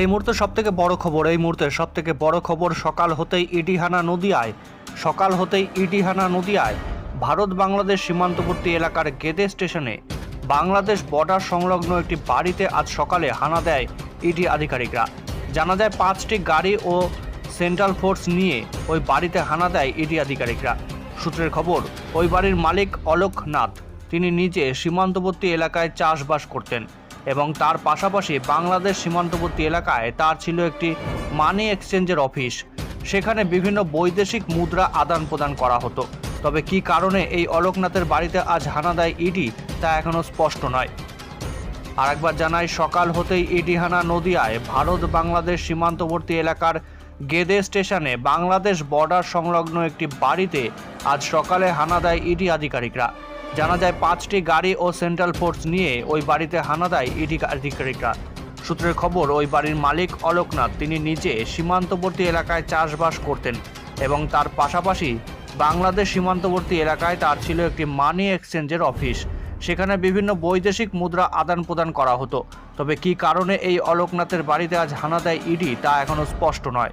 এই মুহূর্তে সব থেকে বড় খবর, এই মুহূর্তে সব থেকে বড় খবর সকাল হতেই ইডিহানা নদিয়ায়, সকাল হতেই ইডিহানা নদিয়ায় ভারত বাংলাদেশ সীমান্তবর্তী এলাকার গেদে স্টেশনে বাংলাদেশ বর্ডার সংলগ্ন একটি বাড়িতে আজ সকালে হানা দেয় ইডি আধিকারিকরা। জানা যায় পাঁচটি গাড়ি ও সেন্ট্রাল ফোর্স নিয়ে ওই বাড়িতে হানা দেয় ইডি আধিকারিকরা। সূত্রের খবর, ওই বাড়ির মালিক অলোক নাথ তিনি নিজে সীমান্তবর্তী এলাকায় চাষবাস করতেন। এবং তার পাশাপাশি বাংলাদেশ সীমান্তবর্তী এলাকায় তার ছিল একটি মানি এক্সচেঞ্জের অফিস সেখানে বিভিন্ন বৈদেশিক মুদ্রা আদান প্রদান করা হতো। তবে কী কারণে এই অলোকনাথের বাড়িতে আজ হানা দেয় ইডি তা এখনও স্পষ্ট নয়। আরেকবার জানাই, সকাল হতেই ইডিহানা নদিয়ায় ভারত বাংলাদেশ সীমান্তবর্তী এলাকার গেদে স্টেশনে বাংলাদেশ বর্ডার সংলগ্ন একটি বাড়িতে আজ সকালে হানা দেয় ইডি আধিকারিকরা। জানা যায় পাঁচটি গাড়ি ও সেন্ট্রাল ফোর্স নিয়ে ওই বাড়িতে হানা দেয় ইডি আধিকারিকরা। সূত্রের খবর, ওই বাড়ির মালিক অলোকনাথ। তিনি নিজে সীমান্তবর্তী এলাকায় চাষবাস করতেন এবং তার পাশাপাশি বাংলাদেশ সীমান্তবর্তী এলাকায় তার ছিল একটি মানি এক্সচেঞ্জের অফিস। সেখানে বিভিন্ন বৈদেশিক মুদ্রা আদান প্রদান করা হতো। তবে কী কারণে এই অলোকনাথের বাড়িতে আজ হানা দেয় ইডি, তা এখনও স্পষ্ট নয়।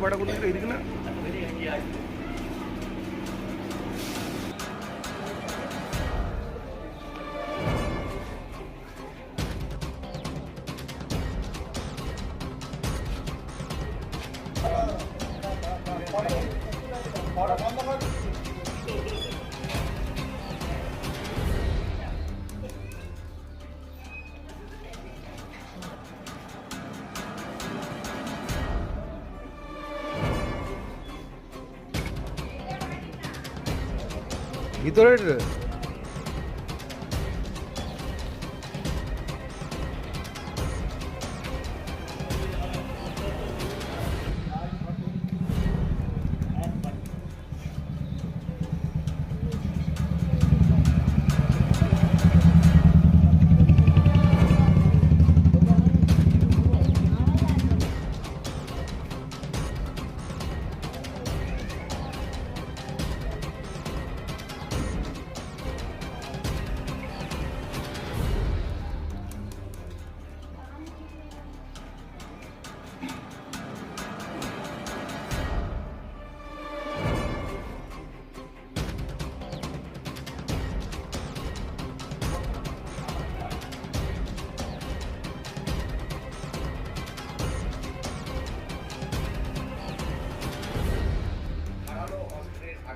காசு வாடகை கொடுத்துட்டு இருக்குன்னா Para, para, para. 이들을 ভিতরের